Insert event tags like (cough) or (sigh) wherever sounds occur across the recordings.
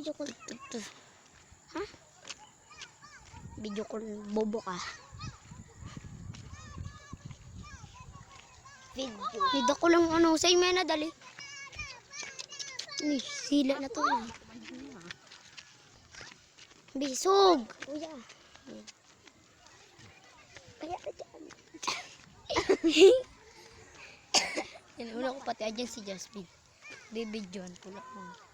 video call. Ha? Video call, bobo ka. Video. Nida ko lang ano, sa ime na dali. Ni, sila na to. Bisog. Kuya. Kaya. Yan, una ko pati adyan si Jasmine. Baby John, pula mo.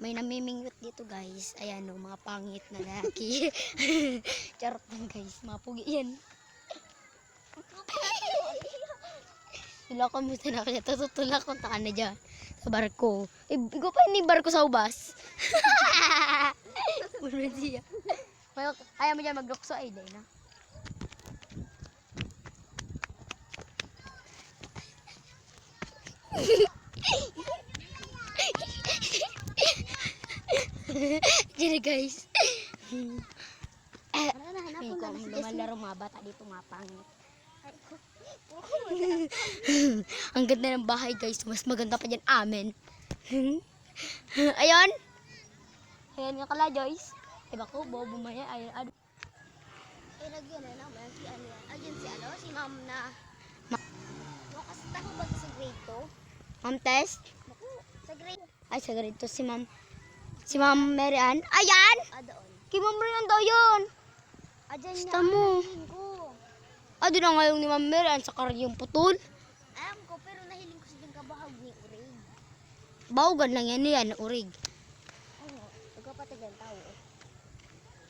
May namimingot dito guys. Ayan o, mga pangit na laki. (laughs) Charot lang guys, mga pugi yan. Wala ka mo na kaya tutulak ko taan na dyan sa barko. Eh, ikaw pa ni barko sa ubas. (laughs) Wala siya. Kaya, mo dyan maglukso ay day na. (laughs) Diyan guys. Eh, Ay, kung lumalaro mga bata dito mga pangit. (laughs) Ang ganda ng bahay guys. Mas maganda pa dyan amin. (laughs) Ayun. Ayan nga kala Joyce. Iba ko, bobo maya. Ayun, ano. Eh, lagyan na naman si ano yan. Ayun si ano, si ma'am na... Ma- No, kasi tako ba sa grade 2? Ma'am Tess. Naku, sa grade... Ay, sa ganito si Ma'am. Si Ma'am Mary Ann. Ayan! Ah, doon. Kay Ma'am Mary Ann daw yun. Ah, dyan Basta niya. mo. Ah, doon na ngayon ni Ma'am Mary Ann sa karyong putol. Alam ko, pero nahiling ko sa ding kabahag ni Uray. Bawgan lang yan yan, urig. Oo, nagkapatigan tao.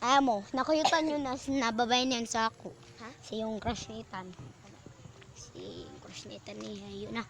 Ayaw mo, nakuyutan yun na nababay niyan sa ako. Ha? Si yung crush ni Tan. Si yung crush ni Tan niya, yun na.